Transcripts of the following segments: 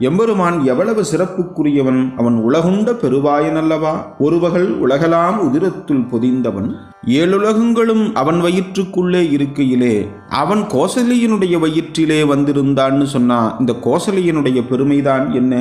எம்பெருமான் எவ்வளவு சிறப்புக்குரியவன் அவன் உலகுண்ட பெருவாயனல்லவா? ஒருவகள் உலகலாம் உதிரத்துள் பொதிந்தவன் ஏழுலகங்களும் அவன் வயிற்றுக்குள்ளே இருக்கையிலே அவன் கோசலியனுடைய வயிற்றிலே வந்திருந்தான்னு சொன்னா இந்த கோசலியனுடைய பெருமைதான் என்ன?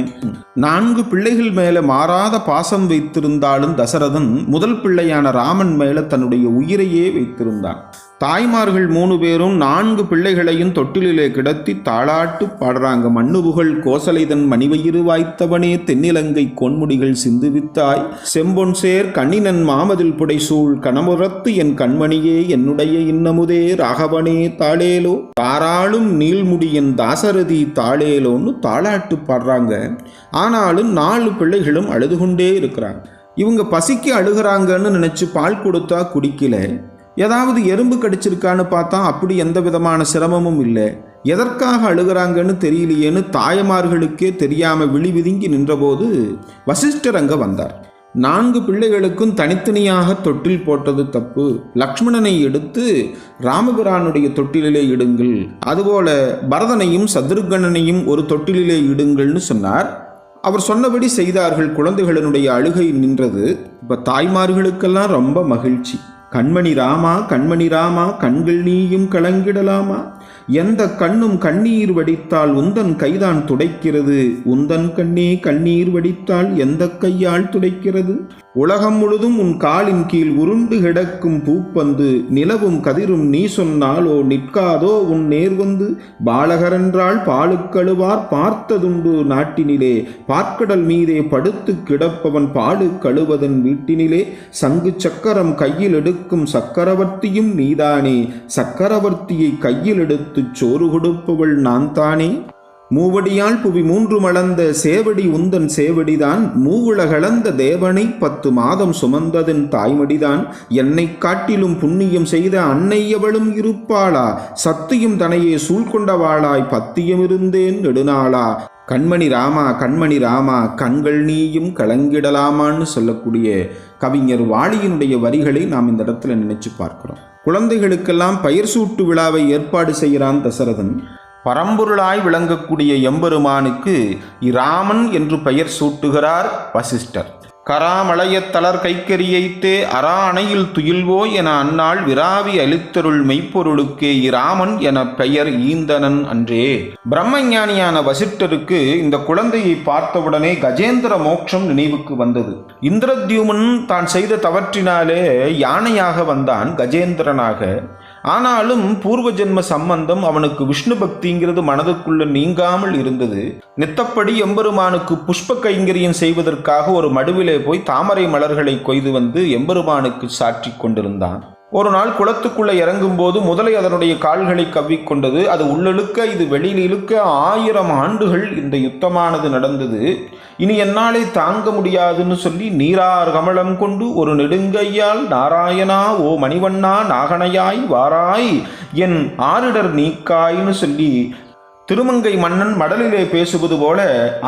நான்கு பிள்ளைகள் மேல மாறாத பாசம் வைத்திருந்தாலும் தசரதன் முதல் பிள்ளையான ராமன் மேல தன்னுடைய உயிரையே வைத்திருந்தான். தாய்மார்கள் மூணு பேரும் நான்கு பிள்ளைகளையும் தொட்டிலிலே கிடத்தி தாளாட்டு பாடுறாங்க. மண்ணுபுகள் கோசலைதன் மணிவயிறு வாய்த்தவனே தென்னிலங்கை கொன்முடிகள் சிந்துவித்தாய் செம்பொன் சேர் கண்ணினன் மாமதில் புடைசூழ் கணமுறத்து என் கண்மணியே என்னுடைய இன்னமுதே ராகவனே தாளேலோ? தாராளும் நீள்முடியின் தாசரதி தாளேலோன்னு தாளாட்டு பாடுறாங்க. ஆனாலும் நாலு பிள்ளைகளும் அழுது கொண்டே இருக்கிறாங்க. இவங்க பசிக்கு அழுகிறாங்கன்னு நினச்சி பால் கொடுத்தா குடிக்கல. ஏதாவது எறும்பு கடிச்சிருக்கான்னு பார்த்தா அப்படி எந்த விதமான சிரமமும் இல்லை. எதற்காக அழுகிறாங்கன்னு தெரியலையேன்னு தாயமார்களுக்கே தெரியாமல் விழி விதுங்கி நின்றபோது வசிஷ்டர் அங்கே வந்தார். நான்கு பிள்ளைகளுக்கும் தனித்தனியாக தொட்டில் போட்டது தப்பு. லக்ஷ்மணனை எடுத்து ராமபிரானுடைய தொட்டிலிலே இடுங்கள். அதுபோல பரதனையும் சத்ருகணனையும் ஒரு தொட்டிலிலே இடுங்கள்னு சொன்னார். அவர் சொன்னபடி செய்தார்கள் குழந்தைகளினுடைய அழுகை நின்றது. இப்போ தாய்மார்களுக்கெல்லாம் ரொம்ப மகிழ்ச்சி. கண்மணி ராமா கண்மணி ராமா கண்கள் நீயும் கலங்கிடலாமா? எந்த கண்ணும் கண்ணீர் வடித்தால் உந்தன் கைதான் துடைக்கிறது? உந்தன் கண்ணே கண்ணீர் வடித்தால் எந்த கையால் துடைக்கிறது? உலகம் முழுதும் உன் காலின் கீழ் உருண்டு கிடக்கும் பூப்பந்து நிலவும் கதிரும் நீ சொன்னாலோ நிற்காதோ உன் நேர்வந்து? பாலகரென்றால் பாலுக்கழுவார் பார்த்ததுண்டு நாட்டினிலே பார்க்கடல் மீதே படுத்து கிடப்பவன் பாலு கழுவதன் வீட்டினிலே சங்கு சக்கரம் கையில் எடுக்கும் சக்கரவர்த்தியும் நீதானே. சக்கரவர்த்தியை கையில் எடுத்துச் சோறு கொடுப்பவள் நான் தானே மூவடியால் புவி மூன்று மளந்த சேவடி உந்தன் சேவடிதான். மூவுலகளந்த தேவனை பத்து மாதம் சுமந்ததன் தாய்மடிதான். என்னை காட்டிலும் புண்ணியம் செய்த அன்னையவளும் இருப்பாளா? சத்தியும் தனையே சூழ்கொண்டவாளாய் பத்தியமிருந்தேன் நெடுநாளா? கண்மணி ராமா கண்மணி ராமா கண்கள் நீயும் கலங்கிடலாமான்னு சொல்லக்கூடிய கவிஞர் வாலியினுடைய வரிகளை நாம் இந்த இடத்துல நினைச்சு பார்க்கிறோம். குழந்தைகளுக்கெல்லாம் பயிர் சூட்டு விழாவை ஏற்பாடு செய்கிறான் தசரதன். பரம்பொருளாய் விளங்கக்கூடிய எம்பெருமானுக்கு இராமன் என்று பெயர் சூட்டுகிறார் வசிஷ்டர். கராமளையத் தளர் கைக்கரியைத்தே அரா அணையில் துயில்வோ என அந்நாள் விராவி அளித்தருள் மெய்ப்பொருளுக்கே இராமன் என பெயர் ஈந்தனன் அன்றே. பிரம்மஞானியான வசிட்டருக்கு இந்த குழந்தையை பார்த்தவுடனே கஜேந்திர மோட்சம் நினைவுக்கு வந்தது. இந்திரத்யூமன் தான் செய்த தவற்றினாலே யானையாக வந்தான் கஜேந்திரனாக. ஆனாலும் பூர்வ ஜென்ம சம்பந்தம் அவனுக்கு விஷ்ணு பக்திங்கிறது மனதுக்குள்ள நீங்காமல் இருந்தது. நித்தப்படி எம்பெருமானுக்கு புஷ்ப கைங்கரியம் செய்வதற்காக ஒரு மடுவிலே போய் தாமரை மலர்களை கொய்து வந்து எம்பெருமானுக்கு சாற்றி கொண்டிருந்தான். ஒரு நாள் குளத்துக்குள்ள இறங்கும்போது முதலை அதனுடைய கால்களை கவ்விக்கொண்டது அது உள்ளிழுக்க இது வெளியில் இழுக்க ஆயிரம் ஆண்டுகள் இந்த யுத்தமானது நடந்தது. இனி என்னாலே தாங்க முடியாதுன்னு சொல்லி நீரார் கமலம் கொண்டு ஒரு நெடுங்கையால் நாராயணா ஓ மணிவண்ணா நாகனையாய் வாராய் என் ஆரிடர் நீக்காய்னு சொல்லி திருமங்கை மன்னன் மடலிலே பேசுவது போல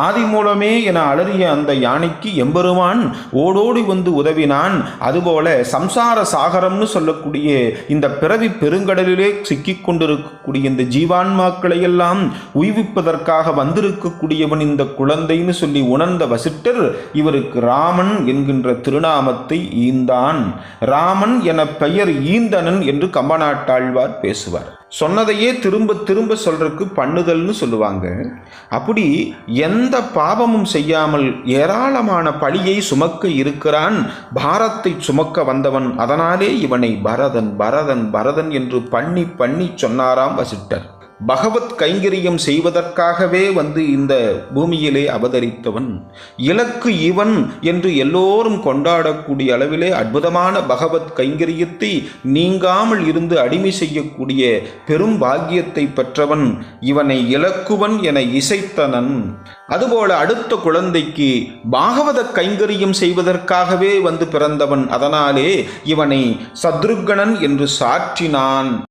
ஆதி மூலமே என அலறிய அந்த யானைக்கு எம்பெருமான் ஓடோடி வந்து உதவினான். அதுபோல சம்சார சாகரம்னு சொல்லக்கூடிய இந்த பிறவி பெருங்கடலிலே சிக்கிக் கொண்டிருக்கக்கூடிய இந்த ஜீவான்மாக்களை எல்லாம் உய்விப்பதற்காக வந்திருக்கக்கூடியவன் இந்த குழந்தைன்னு சொல்லி உணர்ந்த வசிட்டர் இவருக்கு ராமன் என்கின்ற திருநாமத்தை ஈந்தான். ராமன் என பெயர் ஈந்தனன் என்று கம்பநாட்டாழ்வார் பேசுவார். சொன்னதையே திரும்ப திரும்ப சொல்றதுக்கு பண்ணுதல்னு சொல்லுவாங்க. அப்படி எந்த பாவமும் செய்யாமல் ஏராளமான பழியை சுமக்க இருக்கிறான் பாரத்தை சுமக்க வந்தவன். அதனாலே இவனை பரதன் பரதன் பரதன் என்று பண்ணி பண்ணி சொன்னாராம் வசிட்டர் பகவத் கைங்கரியம் செய்வதற்காகவே வந்து இந்த பூமியிலே அவதரித்தவன். இலக்கு இவன் என்று எல்லோரும் கொண்டாடக்கூடிய அளவிலே அற்புதமான பகவத் கைங்கரியத்தை நீங்காமல் இருந்து அடிமை செய்யக்கூடிய பெரும் பாக்கியத்தை பெற்றவன் இவனை இலக்குவன் என இசைத்தனன். அதுபோல அடுத்த குழந்தைக்கு பாகவத கைங்கரியம் செய்வதற்காகவே வந்து பிறந்தவன். அதனாலே இவனை சத்ருகணன் என்று சாற்றினான்.